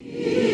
E...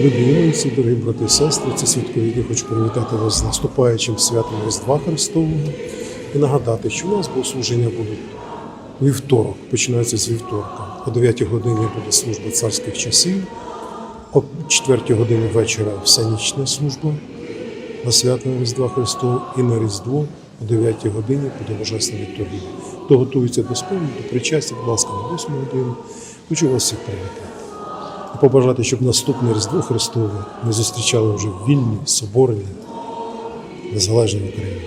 Любі українці, дорогі брати і сестри, це святкові, хочу привітати вас з наступаючим святом Різдва Христового і нагадати, що у нас богослуження будуть вівторок, починається з вівторка. О 9 годині буде служба царських часів, о 4 годині вечора всенічна служба на свято Різдва Христового і на Різдво о 9 годині буде Божественна літургія. Хто готується до сповіді, до причастя, будь ласка, на 8 годину. Хочу вас всіх привітати. І побажати, щоб наступне Різдво Христове ми зустрічали вже в вільній, соборній, незалежній Україні.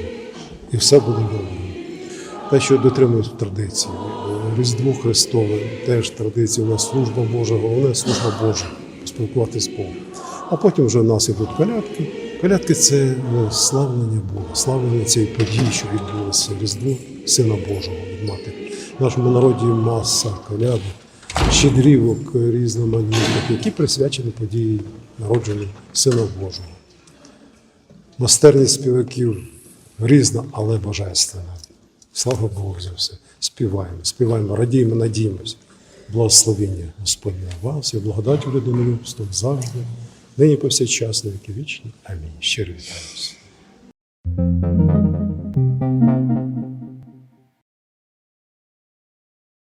І все буде добре. Те, що дотримують традиції. Різдво Христове теж традиція, у нас служба Божа, головне служба Божа, поспілкуватися з Богом. А потім вже в нас ідуть колядки. Колядки це ну, славлення Бога, славлення цієї події, що відбулося Різдво Сина Божого від Матері. В нашому народі маса колядок щедрівок різноманітних, які присвячені події народження Сина Божого. Майстерність співаків різна, але божественна. Слава Богу за все. Співаємо, співаємо, радіємо, надіємося. Благословення Господня вас і благодать у людину любством завжди, нині повсякчас, на віки вічні. Амінь. Щиро вітаю вас.